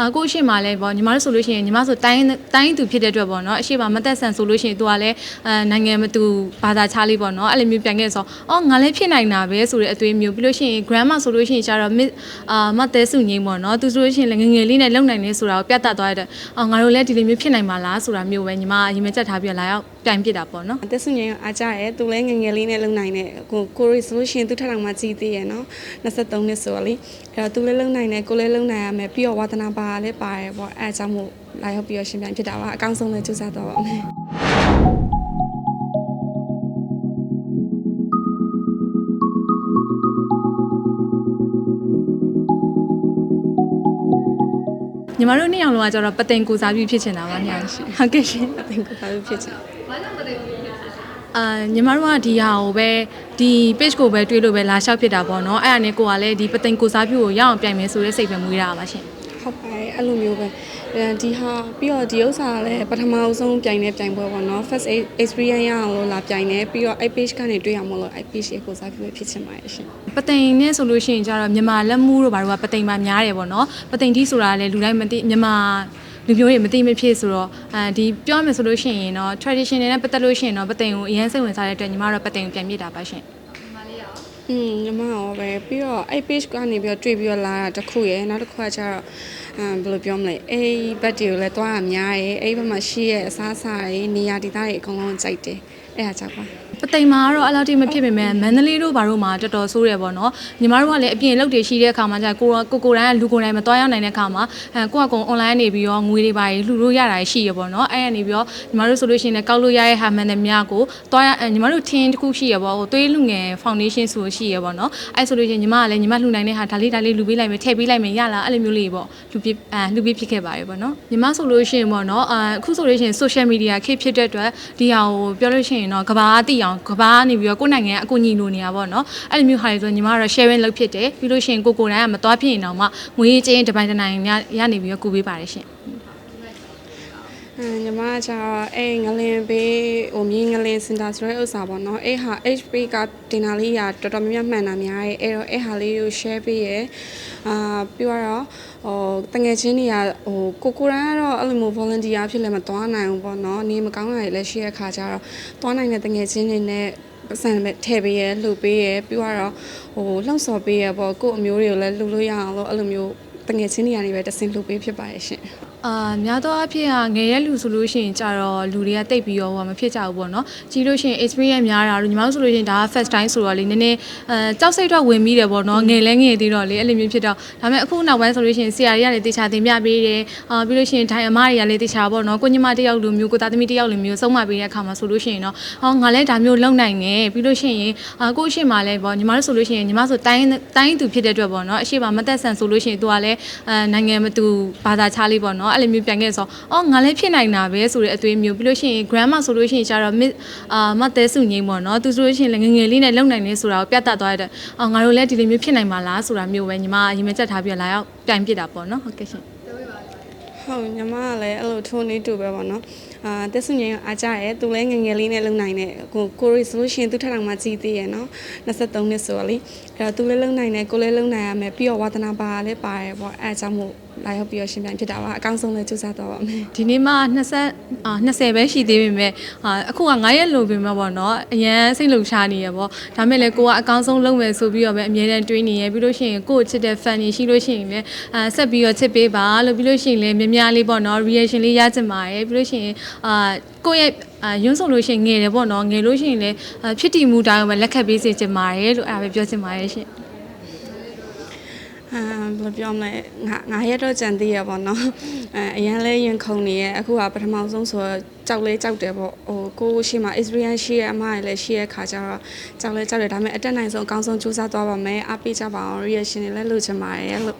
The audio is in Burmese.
အာကိုယ့်အရှိမလည်းပေါ့ညီမတို့ဆိုလို့ရှိရင်ညီမဆိုတိုင်းတိုင်းသူဖြစ်တဲ့အတွက်ပေါ့နော်အရှိမမသက်ဆန်ဆိုလို့ရှိရင်သူကလည်းအာနိုင်ငံမတူဘာသာခြားလေးပေါ့နော်အဲ့လိုမျိုးပြန်ခဲ့ဆိုအော်ငါလည်းဖြစ်နိုင်တာပဲဆိုတဲ့အသွေးမျိုးပြီးလို့ရှိရင် grandma ဆိုလို့ရှိရင်ကျတော့ miss အာမသက်စုငိမ့်ပေါ့နော်သူဆိုလို့ရှိရင်လည်းငယ်ငယ်လေးနဲ့လုံနိုင်နေဆိုတာကိုပြတ်တတ်သွားတဲ့အော်ငါတို့လည်းဒီလိုမျိုးဖြစ်နိုင်မှာလားဆိုတာမျိုးပဲညီမရင်မချက်ထားပြီးတော့လာရောက်ပြန်ပြစ်တာပေါ့နော်အသက်စုငယ်အားကြရဲသူလည်းငယ်ငယ်လေးနဲ့လုံနိုင်တဲ့ကိုကိုရီဆိုလို့ရှိရင်သူထက်တောင်မှကြီးသေးရယ်နော်23နှစ်ဆိုတော့လေအဲ့တော့သူလည်းလုံနိုင်တယ်ကိုလည်းလုံနိုင်ရမယ်ပြီးတော့ဝါသနာပါလည်းပါတယ်ပေါ့အဲအကြောင်းမို့လာရောက်ပြီးတော့ရှင်ပြန်ဖြစ်တာပါအကောင်းဆုံးလည်းကြိုးစားတော့ပါမယ်ညီမတို့နှစ်ယောက်လုံးကကျတော့ပသိမ်ကိုစားပြီးဖြစ်ချင်တာပါနှစ်ယောက်ရှိဟုတ်ကဲ့ရှင်အသင်ကိုသာဖြစ်ချင်အာညီမတို့ကဒီဟာကိုပဲဒီ page ကိုပဲတွေးလို့ပဲလာလျှောက်ဖြစ်တာပေါ့နော်အဲ့ဒါနဲ့ကိုကလည်းဒီပသိမ်ကိုစားပြုကိုရအောင်ပြိုင်မယ်ဆိုတဲ့စိတ်ပဲမွေးတာပါရှင် ဟုတ်ပါတယ်အဲ့လိုမျိုးပဲအဲဒီဟာပြီးတော့ဒီဥစ္စာကလည်းပထမအဆုံးပြိုင်နေပြိုင်ပွဲပေါ့နော် first experience ရအောင်လို့လာပြိုင်နေပြီးတော့အဲ့ page ကနေတွေ့ရမလို့အဲ့ page ကိုစားပြီးဖြစ်ချင်ပါတယ်ရှင်ပသိမ်နဲ့ဆိုလို့ရှိရင်ကျတော့မြန်မာလက်မှုတို့ဘာလို့ကပသိမ်မှာများတယ်ပေါ့နော်ပသိမ်တီးဆိုတာလည်းလူတိုင်းမသိမြန်မာလူမျိုးတွေမသိမဖြစ်ဆိုတော့အဲဒီပြောမယ်ဆိုလို့ရှိရင်တော့ traditional နဲ့ပတ်သက်လို့ရှိရင်တော့ပသိမ်ကိုအရင်စိတ်ဝင်စားတဲ့အတွက်ညီမတို့ပသိမ်ကိုပြန်ပြစ်တာပါရှင်อืมညီမရောပဲပြီးတော့အဲ့ page ကနေပြီးတော့တွေ့ပြီးတော့လာတာတစ်ခုရယ်နောက်တစ်ခုကကျတော့ အမ်ဘယ်လိုပြောမလဲအဲ့ဘက်တွေကိုလည်းတွားရများရယ်အဲ့ဘက်မှာရှိရဲ့အစားအစာတွေနေရာဒေသတွေအကုန်လုံးကြိုက်တယ် အဲ့ဒါကြောင့်ပါပသိမ်မှာကတော့အလားတူမဖြစ်ပေမဲ့မန္တလေးတို့ဘာတို့မှာတော်တော်ဆိုးတယ်ပေါ့နော်ညီမတို့ကလည်းအပြင်အလုပ်တွေရှိတဲ့အခါမှာじゃကိုကိုကိုတိုင်းကလူကိုယ်တိုင်းမတော်ရောက်နိုင်တဲ့အခါမှာအဲကိုကကုံ online နေပြီးတော့ငွေတွေပါလှူလို့ရတာရှိရပေါ့နော်အဲ့ကနေပြီးတော့ညီမတို့ဆိုလို့ရှိရင်လည်းကောက်လို့ရတဲ့ဟာမှန်တယ်များကိုတော်ရညီမတို့ထင်းတစ်ခုရှိရပေါ့ဟိုသွေးလူငယ် foundation ဆိုရှိရပေါ့နော်အဲ့ဆိုလို့ရှိရင်ညီမကလည်းညီမလှူနိုင်တဲ့ဟာဒါလေးဒါလေးလှူပေးလိုက်မယ်ထည့်ပေးလိုက်မယ်ရလားအဲ့လိုမျိုးလေးပေါ့လှူပြအဲလှူပေးဖြစ်ခဲ့ပါတယ်ပေါ့နော်ညီမဆိုလို့ရှိရင်ပေါ့နော်အခုဆိုလို့ရှိရင် social media ခေတ်ဖြစ်တဲ့အတွက်ဒီဟာကိုပြောလို့ရှိရင်တော့ကဘာသိအောင်ကဘာကနေပြီးတော့ကိုယ့်နိုင်ငံကအကူအညီလိုနေတာပေါ့နော်အဲ့လိုမျိုးဟာတွေဆိုညီမကတော့ sharing လုပ်ဖြစ်တယ်ပြီးလို့ရှိရင်ကိုကိုယ်တိုင်ကမသွားဖြစ်ရင်တော့မှငွေကြေးတစ်ပိုင်းတစ်နိုင်ရနေပြီးတော့ကူပေးပါတယ်ရှင်အဲ ညီမကကျတော့အဲ့ငလင်ဘေးဟိုမြင်းငလင်စင်တာဆိုတဲ့ဥစ္စာပေါ့နော်အဲ့ဟာ HP ကတင်တာလေးရာတော်တော်များများမှန်တာများရဲ့အဲ့တော့အဲ့ဟာလေးကို share ပေးရအာပြီးတော့ဟိုတငယ်ချင်းတွေကဟိုကိုကိုရန်ကတော့အဲ့လိုမျိုး volunteer ဖြစ်လည်းမသွားနိုင်ဘူးပေါ့နော်နေမကောင်းတာတွေလည်းရှိရခါကျတော့သွားနိုင်တဲ့တငယ်ချင်းတွေနဲ့ပတ်စံမဲ့ထည့်ပေးရလှုပ်ပေးရပြီးတော့ဟိုလှုပ်ဆော်ပေးရပေါ့ကို့အမျိုးတွေကိုလည်းလှုပ်လို့ရအောင်လို့အဲ့လိုမျိုးတငယ်ချင်းတွေကနေပဲတဆင်လှုပ်ပေးဖြစ်ပါရဲ့ရှင် အာများသောအားဖြင့်ကငယ်ရက်လူဆိုလို့ရှိရင်ကြတော့လူတွေကတိတ်ပြီးတော့ဟိုမဖြစ်ကြဘူးပေါ့နော်ကြီးလို့ရှိရင် experience များတာလို့ညီမတို့ဆိုလို့ရှိရင်ဒါက first time ဆိုတော့လေနည်းနည်းအဲကြောက်စိတ်တော့ဝင်ပြီးတယ်ပေါ့နော်ငယ်လဲငယ်သေးတော့လေအဲ့လိုမျိုးဖြစ်တော့ဒါပေမဲ့အခုနောက်ပိုင်းဆိုလို့ရှိရင်ဆရာတွေကလည်းတေချာတင်ပြပေးတယ်အာပြီးလို့ရှိရင်ထိုင်အမတွေကလည်းတေချာပေါ့နော်ကိုညီမတယောက်လိုမျိုးကိုသားသမီးတယောက်လိုမျိုးဆုံးမပေးတဲ့အခါမှာဆိုလို့ရှိရင်တော့ဟောငါလည်းဒါမျိုးလုံနိုင်တယ်ပြီးလို့ရှိရင်အာကိုအရှိမလည်းပေါ့ညီမတို့ဆိုလို့ရှိရင်ညီမဆိုတိုင်းတိုင်းသူဖြစ်တဲ့အတွက်ပေါ့နော်အရှိမမသက်ဆန်ဆိုလို့ရှိရင်သူကလည်းအဲနိုင်ငံမတူဘာသာခြားလေးပေါ့နော်အဲ့လိုမျိုးပြန်ခဲ့ဆိုအော်ငါလည်းဖြစ်နိုင်တာပဲဆိုတဲ့အသွေးမျိုးပြီးလို့ရှိရင် grandma ဆိုလို့ရှိရင်ကျတော့ miss အာမသက်စုငိမ့်ပေါ့နော်သူဆိုလို့ရှိရင်လည်းငယ်ငယ်လေးနဲ့လုံနိုင်နေဆိုတာကိုပြတ်တတ်သွားတဲ့အော်ငါတို့လည်းဒီလိုမျိုးဖြစ်နိုင်မှာလားဆိုတာမျိုးပဲညီမရင်မချက်ထားပြီးတော့လာရောက်ပြိုင်ပြစ်တာပေါ့နော်ဟုတ်ကဲ့ရှင် ဟုတ်ညီမကလည်းအဲ့လိုထိုးနေတူပဲပေါ့နော်အာတက်စုငယ်အားကြရဲသူလည်းငယ်ငယ်လေးနဲ့လုံနိုင်တဲ့ကိုကိုရီဆိုလို့ရှိရင်သူထက်တောင်မှကြီးသေးရယ်နော်23နှစ်ဆိုတော့လေအဲ့တော့သူလည်းလုံနိုင်တယ်ကိုလည်းလုံနိုင်ရမယ်ပြီးတော့ဝါသနာပါလည်းပါတယ်ပေါ့အဲအကြောင်းမို့လာရောက်ပြီးတော့ရှင်ပြန်ဖြစ်တာပါအကောင်းဆုံးလည်းကြိုးစားတော့ပါမယ်ဒီနေ့မှ20အာ20ပဲရှိသေးပေမဲ့အာအခုက9ရက်လိုပေမဲ့ပေါ့နော်အရန်စိတ်လုံရှားနေရပေါ့ဒါမဲ့လည်းကိုကအကောင်းဆုံးလုပ်မယ်ဆိုပြီးတော့ပဲအမြဲတမ်းတွေးနေရပြီးလို့ရှိရင်ကိုကိုချစ်တဲ့ fan တွေရှိလို့ရှိရင်လည်းအာဆက်ပြီးတော့ချစ်ပေးပါလို့ပြီးလို့ရှိရင်လည်းများများလေးပေါ့နော် reaction လေးရချင်ပါတယ်ပြီးလို့ရှိရင်အာကိုယ့်ရဲ့အာရွန်းဆုံလို့ရှိရင်ငယ်တယ်ပေါ့နော်ငယ်လို့ရှိရင်လည်းအာဖြစ်တည်မှုတိုင်းကိုပဲလက်ခတ်ပေးစေချင်ပါတယ်လို့အဲ့ဒါပဲပြောချင်ပါတယ်ရှင်အာဘယ်လိုပြောမလဲငါငါရက်တော့ကြံသေးရပေါ့နော်အဲအရန်လဲရင်ခုန်နေရဲ့အခုကပထမဆုံးဆိုတော့ကြောက်လဲကြောက်တယ်ပေါ့ဟိုကိုယ့်ရှိမှ experience ရှိရဲ့အမရလည်းရှိရဲ့ခါကျတော့ကြောက်လဲကြောက်တယ်ဒါပေမဲ့အတက်နိုင်ဆုံးအကောင်းဆုံးစူးစမ်းသွားပါမယ်အားပေးကြပါအောင် reaction တွေလည်းလုပ်ချင်ပါတယ်လို့